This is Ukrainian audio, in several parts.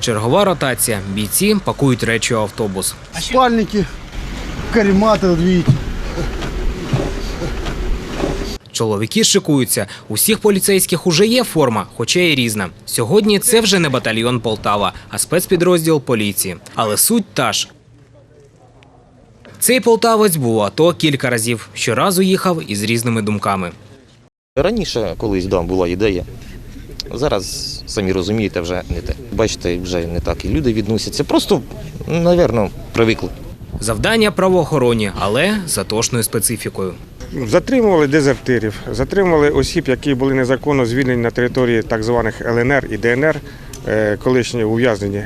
Чергова ротація. Бійці пакують речі у автобус. Спальники, вот видите. Чоловіки шикуються. У всіх поліцейських уже є форма, хоча й різна. Сьогодні це вже не батальйон Полтава, а спецпідрозділ поліції. Але суть та ж. Цей полтавець був АТО кілька разів. Щоразу їхав із різними думками. Раніше колись да, була ідея. Зараз, самі розумієте, вже не те. Бачите, вже не так і люди відносяться. Просто, напевно, привикли. Завдання правоохоронні, але з атошною специфікою. Затримували дезертирів, затримували осіб, які були незаконно звільнені на території так званих ЛНР і ДНР, е, колишні ув'язнені.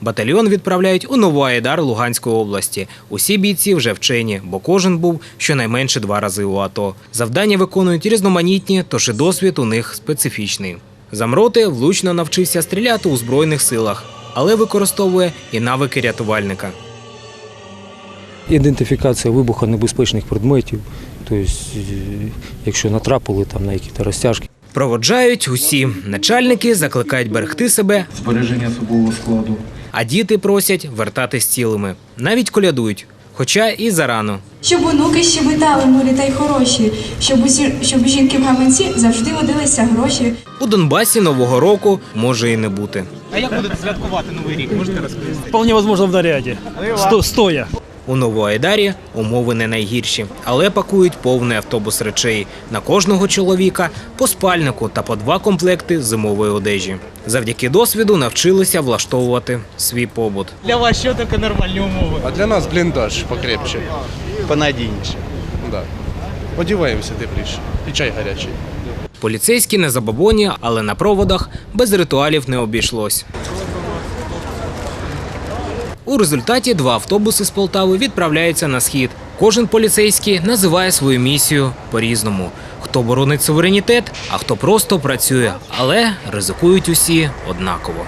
Батальйон відправляють у Новоайдар Луганської області. Усі бійці вже вчені, бо кожен був щонайменше два рази у АТО. Завдання виконують різноманітні, тож і досвід у них специфічний. Замроти влучно навчився стріляти у збройних силах, але використовує і навики рятувальника. Ідентифікація вибухонебезпечних предметів, тобто, якщо натрапили там на якісь розтяжки. Проводжають усі. Начальники закликають берегти себе, збереження особового складу. а діти просять вертатись цілими. Навіть колядують, хоча і зарано. Щоб онуки щебетали милі та й хороші, щоб усі, щоб жінки в гаманці завжди водилися гроші. У Донбасі нового року може і не бути. А як буде святкувати новий рік? Вполне можливо в наряді. Сто- стоя. У Новоайдарі умови не найгірші, але пакують повний автобус речей на кожного чоловіка по спальнику та по два комплекти зимової одежі. Завдяки досвіду навчилися влаштовувати свій побут. Для вас що таке нормальні умови? А для нас бліндаж покрепче. понадійніше. Да. Одіваємося тепліше. І чай гарячий. Поліцейські не забобоні, але на проводах без ритуалів не обійшлось. У результаті два автобуси з Полтави відправляються на схід. Кожен поліцейський називає свою місію по-різному. Хто боронить суверенітет, а хто просто працює, але ризикують усі однаково.